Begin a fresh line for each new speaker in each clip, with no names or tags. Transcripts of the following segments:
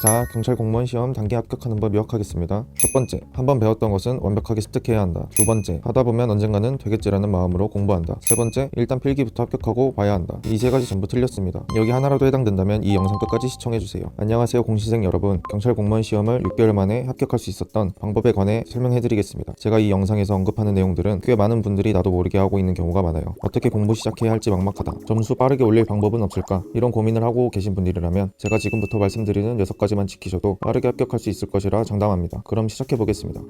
자, 경찰 공무원 시험 단기 합격하는 법 요약하겠습니다. 첫 번째, 한번 배웠던 것은 완벽하게 습득해야 한다. 두 번째, 하다 보면 언젠가는 되겠지라는 마음으로 공부한다. 세 번째, 일단 필기부터 합격하고 봐야 한다. 이 세 가지 전부 틀렸습니다. 여기 하나라도 해당된다면 이 영상 끝까지 시청해주세요. 안녕하세요 공시생 여러분. 경찰 공무원 시험을 6개월 만에 합격할 수 있었던 방법에 관해 설명해드리겠습니다. 제가 이 영상에서 언급하는 내용들은 꽤 많은 분들이 나도 모르게 하고 있는 경우가 많아요. 어떻게 공부 시작해야 할지 막막하다. 점수 빠르게 올릴 방법은 없을까? 이런 고민을 하고 계신 분들이라면 제가 지금부터 말씀드리는 6가지 만 지키셔도 빠르게 합격할 수 있을 것이라 장담합니다. 그럼 시작해 보겠습니다.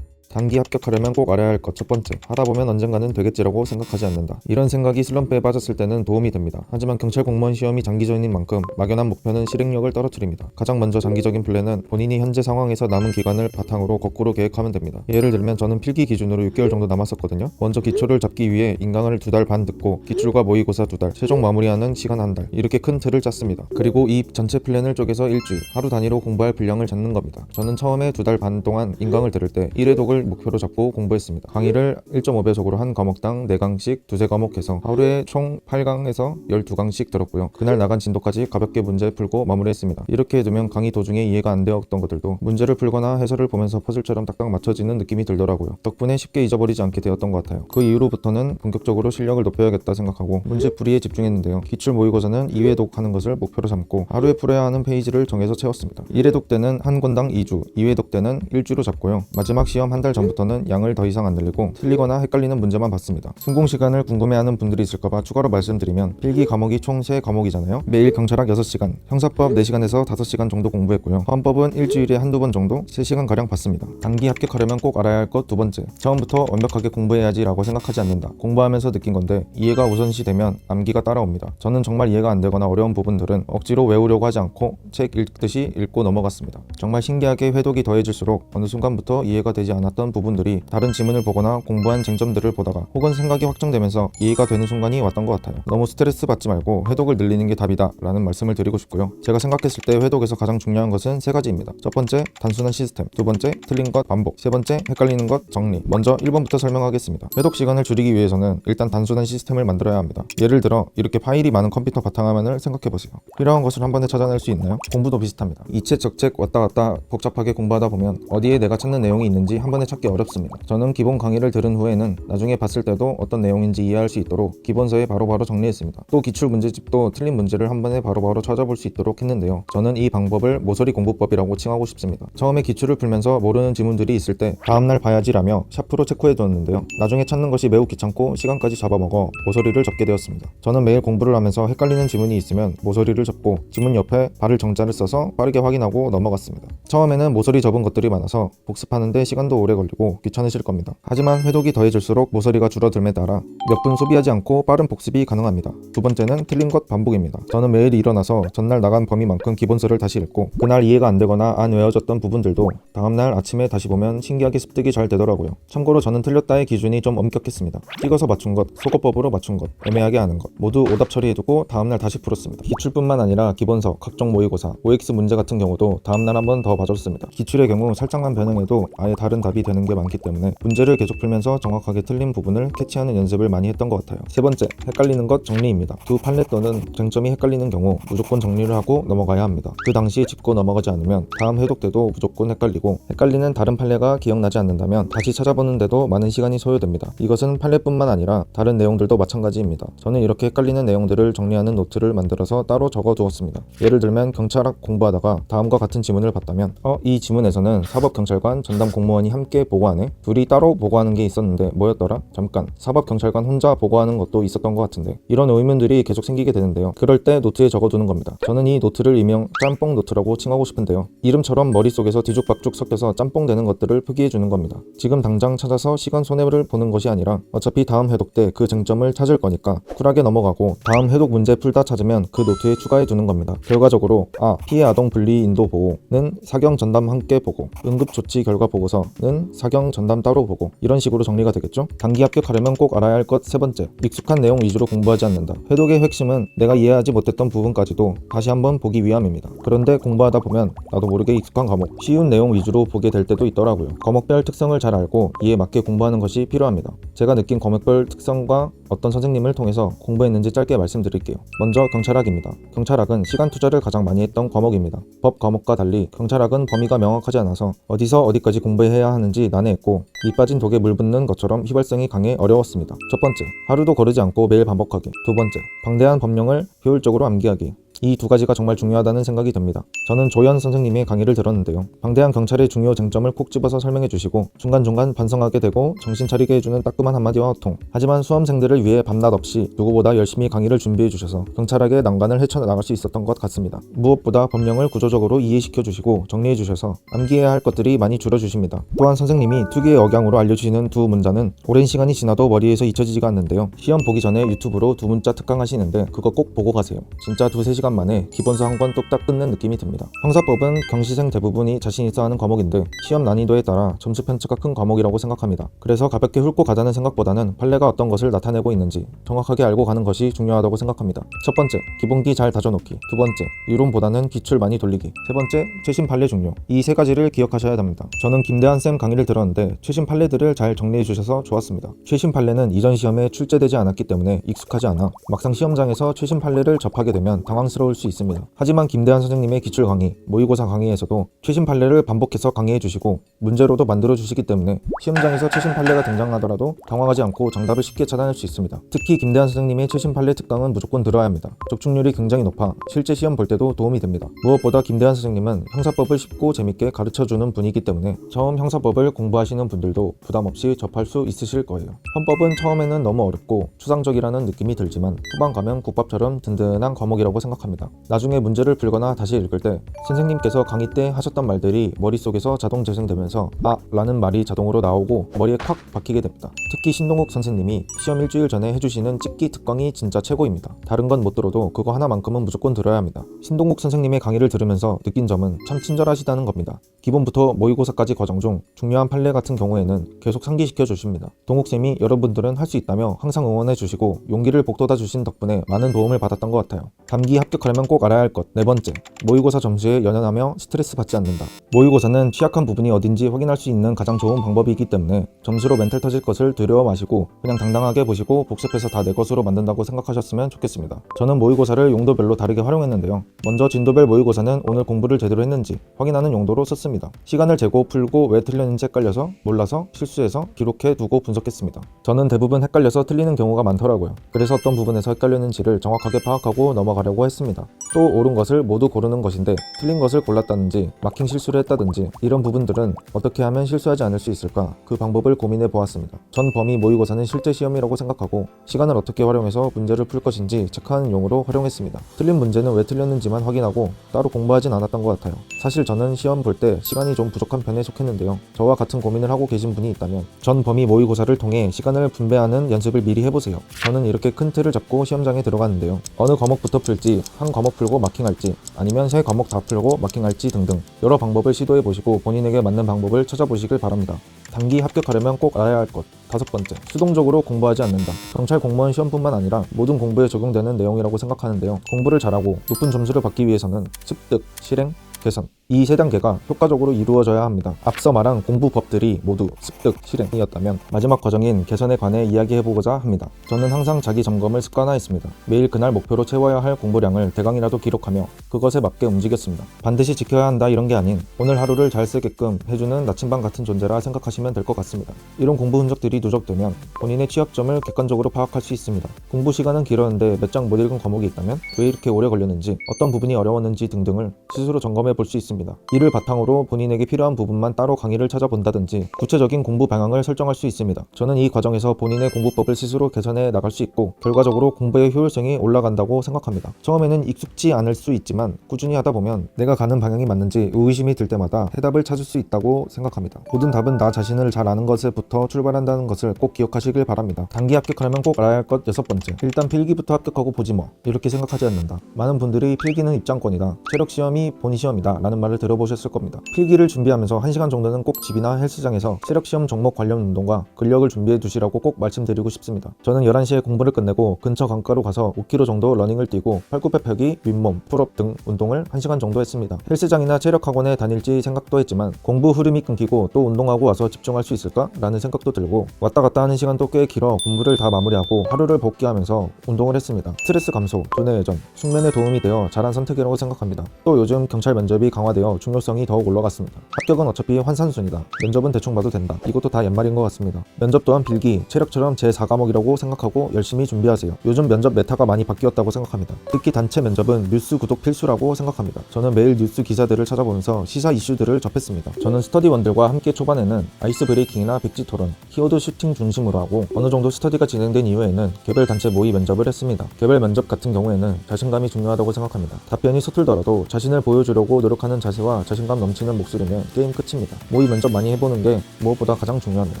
단기 합격하려면 꼭 알아야 할 것 첫 번째 하다 보면 언젠가는 되겠지라고 생각하지 않는다. 이런 생각이 슬럼프에 빠졌을 때는 도움이 됩니다. 하지만 경찰 공무원 시험이 장기전인 만큼 막연한 목표는 실행력을 떨어뜨립니다. 가장 먼저 장기적인 플랜은 본인이 현재 상황에서 남은 기간을 바탕으로 거꾸로 계획하면 됩니다. 예를 들면 저는 필기 기준으로 6개월 정도 남았었거든요. 먼저 기초를 잡기 위해 인강을 두 달 반 듣고 기출과 모의고사 두 달 최종 마무리하는 시간 한 달 이렇게 큰 틀을 짰습니다. 그리고 이 전체 플랜을 쪼개서 일주일 하루 단위로 공부할 분량을 잡는 겁니다. 저는 처음에 두 달 반 동안 인강을 들을 때 1회 독을 목표로 잡고 공부했습니다. 강의를 1.5배속으로 한 과목당 4강씩 두세 과목 해서 하루에 총 8강에서 12강씩 들었고요. 그날 나간 진도까지 가볍게 문제 풀고 마무리했습니다. 이렇게 해두면 강의 도중에 이해가 안 되었던 것들도 문제를 풀거나 해설을 보면서 퍼즐처럼 딱딱 맞춰지는 느낌이 들더라고요. 덕분에 쉽게 잊어버리지 않게 되었던 것 같아요. 그 이후로부터는 본격적으로 실력을 높여야겠다 생각하고 문제 풀이에 집중했는데요. 기출 모의고사는 2회 독하는 것을 목표로 삼고 하루에 풀어야 하는 페이지를 정해서 채웠습니다. 1회 독 때는 한 권당 2주, 2회 독 때는 1주로 잡고요. 마지막 시험 한 달 전부터는 양을 더 이상 안 늘리고 틀리거나 헷갈리는 문제만 봤습니다. 순공 시간을 궁금해하는 분들이 있을까봐 추가로 말씀드리면 필기 과목이 총 3과목이잖아요. 매일 경찰학 6시간, 형사법 4시간에서 5시간 정도 공부했고요. 헌법은 일주일에 한두 번 정도 3시간 가량 봤습니다. 단기 합격하려면 꼭 알아야 할 것 두 번째. 처음부터 완벽하게 공부해야지 라고 생각하지 않는다. 공부하면서 느낀 건데 이해가 우선시 되면 암기가 따라옵니다. 저는 정말 이해가 안 되거나 어려운 부분들은 억지로 외우려고 하지 않고 책 읽듯이 읽고 넘어갔습니다. 정말 신기하게 회독이 더해질수록 어느 순간부터 이해가 되지 않았 던 부분들이 다른 지문을 보거나 공부한 쟁점들을 보다가 혹은 생각이 확정되면서 이해가 되는 순간이 왔던 것 같아요. 너무 스트레스 받지 말고 회독을 늘리는 게 답이다 라는 말씀을 드리고 싶고요. 제가 생각했을 때 회독에서 가장 중요한 것은 세 가지입니다. 첫 번째, 단순한 시스템. 두 번째, 틀린 것 반복. 세 번째, 헷갈리는 것 정리. 먼저 1번부터 설명하겠습니다. 회독 시간을 줄이기 위해서는 일단 단순한 시스템을 만들어야 합니다. 예를 들어 이렇게 파일이 많은 컴퓨터 바탕화면을 생각해 보세요. 필요한 것을 한 번에 찾아낼 수 있나요? 공부도 비슷합니다. 이책저책 왔다 갔다 복잡하게 공부하다 보면 어디에 내가 찾는 내용이 있는지 한 번에 찾기 어렵습니다. 저는 기본 강의를 들은 후에는 나중에 봤을 때도 어떤 내용인지 이해할 수 있도록 기본서에 바로바로 정리했습니다. 또 기출 문제집도 틀린 문제를 한 번에 바로바로 찾아볼 수 있도록 했는데요. 저는 이 방법을 모서리 공부법이라고 칭하고 싶습니다. 처음에 기출을 풀면서 모르는 지문들이 있을 때 다음날 봐야지라며 샤프로 체크해 뒀는데요. 나중에 찾는 것이 매우 귀찮고 시간까지 잡아먹어 모서리를 접게 되었습니다. 저는 매일 공부를 하면서 헷갈리는 지문이 있으면 모서리를 접고 지문 옆에 발을 정자를 써서 빠르게 확인하고 넘어갔습니다. 처음에는 모서리 접은 것들이 많아서 복습하는데 시간도 오래 걸리고 귀찮으실 겁니다. 하지만 회독이 더해질수록 모서리가 줄어들에 따라 몇 분 소비하지 않고 빠른 복습이 가능합니다. 두 번째는 틀린 것 반복입니다. 저는 매일 일어나서 전날 나간 범위만큼 기본서를 다시 읽고 그날 이해가 안 되거나 안 외워졌던 부분들도 다음날 아침에 다시 보면 신기하게 습득이 잘 되더라고요. 참고로 저는 틀렸다의 기준이 좀 엄격했습니다. 찍어서 맞춘 것, 속어법으로 맞춘 것, 애매하게 아는 것 모두 오답 처리해두고 다음날 다시 풀었습니다. 기출뿐만 아니라 기본서, 각종 모의고사, OX 문제 같은 경우도 다음날 한 번 더 봐줬습니다. 기출의 경우 살짝만 변형해도 아예 다른 답이 되는 게 많기 때문에 문제를 계속 풀면서 정확하게 틀린 부분을 캐치하는 연습을 많이 했던 것 같아요. 세 번째, 헷갈리는 것 정리입니다. 두 판례 또는 쟁점이 헷갈리는 경우 무조건 정리를 하고 넘어가야 합니다. 그 당시에 짚고 넘어가지 않으면 다음 회독 때도 무조건 헷갈리고 헷갈리는 다른 판례가 기억나지 않는다면 다시 찾아보는데도 많은 시간이 소요됩니다. 이것은 판례뿐만 아니라 다른 내용들도 마찬가지입니다. 저는 이렇게 헷갈리는 내용들을 정리하는 노트를 만들어서 따로 적어두었습니다. 예를 들면 경찰학 공부하다가 다음과 같은 지문을 봤다면 어, 이 지문에서는 사법경찰관 전담 공무원이 함께 보고하네? 둘이 따로 보고하는 게 있었는데 뭐였더라? 잠깐 사법경찰관 혼자 보고하는 것도 있었던 것 같은데 이런 의문들이 계속 생기게 되는데요. 그럴 때 노트에 적어두는 겁니다. 저는 이 노트를 일명 짬뽕 노트라고 칭하고 싶은데요. 이름처럼 머릿속에서 뒤죽박죽 섞여서 짬뽕 되는 것들을 표기해 주는 겁니다. 지금 당장 찾아서 시간 손해를 보는 것이 아니라 어차피 다음 회독 때 그 쟁점을 찾을 거니까 쿨하게 넘어가고 다음 회독 문제 풀다 찾으면 그 노트에 추가해 두는 겁니다. 결과적으로 아 피해 아동 분리 인도 보호는 사경 전담 함께 보고 응급 조치 결과 보고서는 사경 전담 따로 보고 이런 식으로 정리가 되겠죠? 단기 합격하려면 꼭 알아야 할 것 세 번째 익숙한 내용 위주로 공부하지 않는다. 회독의 핵심은 내가 이해하지 못했던 부분까지도 다시 한번 보기 위함입니다. 그런데 공부하다 보면 나도 모르게 익숙한 과목, 쉬운 내용 위주로 보게 될 때도 있더라고요. 과목별 특성을 잘 알고 이에 맞게 공부하는 것이 필요합니다. 제가 느낀 과목별 특성과 어떤 선생님을 통해서 공부했는지 짧게 말씀드릴게요. 먼저 경찰학입니다. 경찰학은 시간 투자를 가장 많이 했던 과목입니다. 법 과목과 달리 경찰학은 범위가 명확하지 않아서 어디서 어디까지 공부해야 하는지 난해했고 밑 빠진 독에 물 붓는 것처럼 휘발성이 강해 어려웠습니다. 첫 번째, 하루도 거르지 않고 매일 반복하기. 두 번째, 방대한 법령을 효율적으로 암기하기. 이 두 가지가 정말 중요하다는 생각이 듭니다. 저는 조연 선생님의 강의를 들었는데요. 방대한 경찰의 중요 쟁점을 콕 집어서 설명해 주시고 중간중간 반성하게 되고 정신 차리게 해주는 따끔한 한마디와 호통. 하지만 수험생들을 위해 밤낮 없이 누구보다 열심히 강의를 준비해 주셔서 경찰학의 난관을 헤쳐나갈 수 있었던 것 같습니다. 무엇보다 법령을 구조적으로 이해시켜 주시고 정리해 주셔서 암기해야 할 것들이 많이 줄여 주십니다. 또한 선생님이 특유의 억양으로 알려주시는 두 문자는 오랜 시간이 지나도 머리에서 잊혀지지가 않는데요. 시험 보기 전에 유튜브로 두 문자 특강하시는데 그거 꼭 보고 가세요. 진짜 두세 시간 만에 기본서 한 권 뚝딱 끝낸 느낌이 듭니다. 형사법은 경시생 대부분이 자신 있어 하는 과목인데 시험 난이도에 따라 점수 편차가 큰 과목이라고 생각합니다. 그래서 가볍게 훑고 가자는 생각보다는 판례가 어떤 것을 나타내고 있는지 정확하게 알고 가는 것이 중요하다고 생각합니다. 첫 번째, 기본기 잘 다져놓기. 두 번째, 이론보다는 기출 많이 돌리기. 세 번째, 최신 판례 중요. 이 세 가지를 기억하셔야 합니다. 저는 김대한 쌤 강의를 들었는데 최신 판례들을 잘 정리해 주셔서 좋았습니다. 최신 판례는 이전 시험에 출제되지 않았기 때문에 익숙하지 않아 막상 시험장에서 최신 판례를 접하게 되면 당황스러 울 수 있습니다. 하지만 김대한 선생님의 기출 강의, 모의고사 강의에서도 최신 판례를 반복해서 강의해 주시고 문제로도 만들어 주시기 때문에 시험장에서 최신 판례가 등장하더라도 당황하지 않고 정답을 쉽게 찾아낼 수 있습니다. 특히 김대한 선생님의 최신 판례 특강은 무조건 들어야 합니다. 적중률이 굉장히 높아 실제 시험 볼 때도 도움이 됩니다. 무엇보다 김대한 선생님은 형사법을 쉽고 재밌게 가르쳐 주는 분이기 때문에 처음 형사법을 공부하시는 분들도 부담 없이 접할 수 있으실 거예요. 헌법은 처음에는 너무 어렵고 추상적이라는 느낌이 들지만 후반 가면 국밥처럼 든든한 과목이라고 생각합니다. 나중에 문제를 풀거나 다시 읽을 때 선생님께서 강의 때 하셨던 말들이 머릿속에서 자동 재생되면서 아 라는 말이 자동으로 나오고 머리에 콱 박히게 됩니다. 특히 신동욱 선생님이 시험 일주일 전에 해주시는 찍기 특강이 진짜 최고입니다. 다른 건 못 들어도 그거 하나만큼은 무조건 들어야 합니다. 신동욱 선생님의 강의를 들으면서 느낀 점은 참 친절하시다는 겁니다. 기본부터 모의고사까지 과정 중 중요한 판례 같은 경우에는 계속 상기시켜 주십니다. 동욱쌤이 여러분들은 할 수 있다며 항상 응원해 주시고 용기를 북돋아 주신 덕분에 많은 도움을 받았던 것 같아요. 단기 합 격하려면 꼭 알아야 할 것. 네 번째, 모의고사 점수에 연연하며 스트레스 받지 않는다. 모의고사는 취약한 부분이 어딘지 확인할 수 있는 가장 좋은 방법이기 때문에 점수로 멘탈 터질 것을 두려워 마시고 그냥 당당하게 보시고 복습해서 다 내 것으로 만든다고 생각하셨으면 좋겠습니다. 저는 모의고사를 용도별로 다르게 활용했는데요. 먼저 진도별 모의고사는 오늘 공부를 제대로 했는지 확인하는 용도로 썼습니다. 시간을 재고 풀고 왜 틀렸는지 헷갈려서 몰라서 실수해서 기록해 두고 분석했습니다. 저는 대부분 헷갈려서 틀리는 경우가 많더라고요. 그래서 어떤 부분에서 헷갈렸는지를 정확하게 파악하고 넘어가려고 했습니다. 또 옳은 것을 모두 고르는 것인데 틀린 것을 골랐다든지 마킹 실수를 했다든지 이런 부분들은 어떻게 하면 실수하지 않을 수 있을까 그 방법을 고민해 보았습니다. 전 범위 모의고사는 실제 시험이라고 생각하고 시간을 어떻게 활용해서 문제를 풀 것인지 체크하는 용으로 활용했습니다. 틀린 문제는 왜 틀렸는지만 확인하고 따로 공부하진 않았던 것 같아요. 사실 저는 시험 볼 때 시간이 좀 부족한 편에 속했는데요. 저와 같은 고민을 하고 계신 분이 있다면 전 범위 모의고사를 통해 시간을 분배하는 연습을 미리 해보세요. 저는 이렇게 큰 틀을 잡고 시험장에 들어갔는데요. 어느 과목부터 풀지, 한 과목 풀고 마킹할지, 아니면 세 과목 다 풀고 마킹할지 등등 여러 방법을 시도해 보시고 본인에게 맞는 방법을 찾아보시길 바랍니다. 단기 합격하려면 꼭 알아야 할 것. 다섯 번째, 수동적으로 공부하지 않는다. 경찰 공무원 시험뿐만 아니라 모든 공부에 적용되는 내용이라고 생각하는데요. 공부를 잘하고 높은 점수를 받기 위해서는 습득, 실행, 개선 이 세 단계가 효과적으로 이루어져야 합니다. 앞서 말한 공부법들이 모두 습득, 실행이었다면 마지막 과정인 개선에 관해 이야기해보고자 합니다. 저는 항상 자기 점검을 습관화했습니다. 매일 그날 목표로 채워야 할 공부량을 대강이라도 기록하며 그것에 맞게 움직였습니다. 반드시 지켜야 한다 이런 게 아닌 오늘 하루를 잘 쓰게끔 해주는 나침반 같은 존재라 생각하시면 될 것 같습니다. 이런 공부 흔적들이 누적되면 본인의 취약점을 객관적으로 파악할 수 있습니다. 공부 시간은 길었는데 몇 장 못 읽은 과목이 있다면 왜 이렇게 오래 걸렸는지 어떤 부분이 어려웠는지 등등을 스스로 점검해 볼 수 있습니다. 이를 바탕으로 본인에게 필요한 부분만 따로 강의를 찾아본다든지 구체적인 공부 방향을 설정할 수 있습니다. 저는 이 과정에서 본인의 공부법을 스스로 개선해 나갈 수 있고 결과적으로 공부의 효율성이 올라간다고 생각합니다. 처음에는 익숙지 않을 수 있지만 꾸준히 하다 보면 내가 가는 방향이 맞는지 의구심이 들 때마다 해답을 찾을 수 있다고 생각합니다. 모든 답은 나 자신을 잘 아는 것에부터 출발한다는 것을 꼭 기억하시길 바랍니다. 단기 합격하려면 꼭 알아야 할 것 여섯 번째. 일단 필기부터 합격하고 보지 뭐. 이렇게 생각하지 않는다. 많은 분들이 필기는 입장권이다. 체력 시험이 본의 시험이다. 라는 말을 들어보셨을 겁니다. 필기를 준비하면서 1시간 정도는 꼭 집이나 헬스장에서 체력 시험 종목 관련 운동과 근력을 준비해 두시라고 꼭 말씀드리고 싶습니다. 저는 11시에 공부를 끝내고 근처 강가로 가서 5km 정도 러닝을 뛰고 팔굽혀 펴기, 윗몸, 풀업 등 운동을 1시간 정도 했습니다. 헬스장이나 체력학원에 다닐지 생각도 했지만 공부 흐름이 끊기고 또 운동하고 와서 집중할 수 있을까? 라는 생각도 들고 왔다 갔다 하는 시간도 꽤 길어 공부를 다 마무리하고 하루를 복귀하면서 운동을 했습니다. 스트레스 감소, 두뇌 회전, 숙면에 도움이 되어 잘한 선택이라고 생각합니다. 또 요즘 경찰 면접이 강화 되어 중요성이 더욱 올라갔습니다. 합격은 어차피 환산순이다. 면접은 대충 봐도 된다. 이것도 다 옛말인 것 같습니다. 면접 또한 필기, 체력처럼 제4과목이라고 생각하고 열심히 준비하세요. 요즘 면접 메타가 많이 바뀌었다고 생각합니다. 특히 단체 면접은 뉴스 구독 필수라고 생각합니다. 저는 매일 뉴스 기사들을 찾아보면서 시사 이슈들을 접했습니다. 저는 스터디원들과 함께 초반에는 아이스 브레이킹이나 백지 토론, 키워드 슈팅 중심으로 하고 어느 정도 스터디가 진행된 이후에는 개별 단체 모의 면접을 했습니다. 개별 면접 같은 경우에는 자신감이 중요하다고 생각합니다. 답변이 서툴더라도 자신을 보여주려고 노력하는 자세와 자신감 넘치는 목소리면 게임 끝입니다. 모의 면접 많이 해보는 게 무엇보다 가장 중요합니다.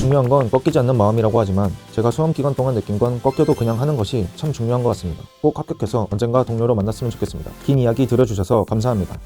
중요한 건 꺾이지 않는 마음이라고 하지만 제가 수험 기간 동안 느낀 건 꺾여도 그냥 하는 것이 참 중요한 것 같습니다. 꼭 합격해서 언젠가 동료로 만났으면 좋겠습니다. 긴 이야기 들어주셔서 감사합니다.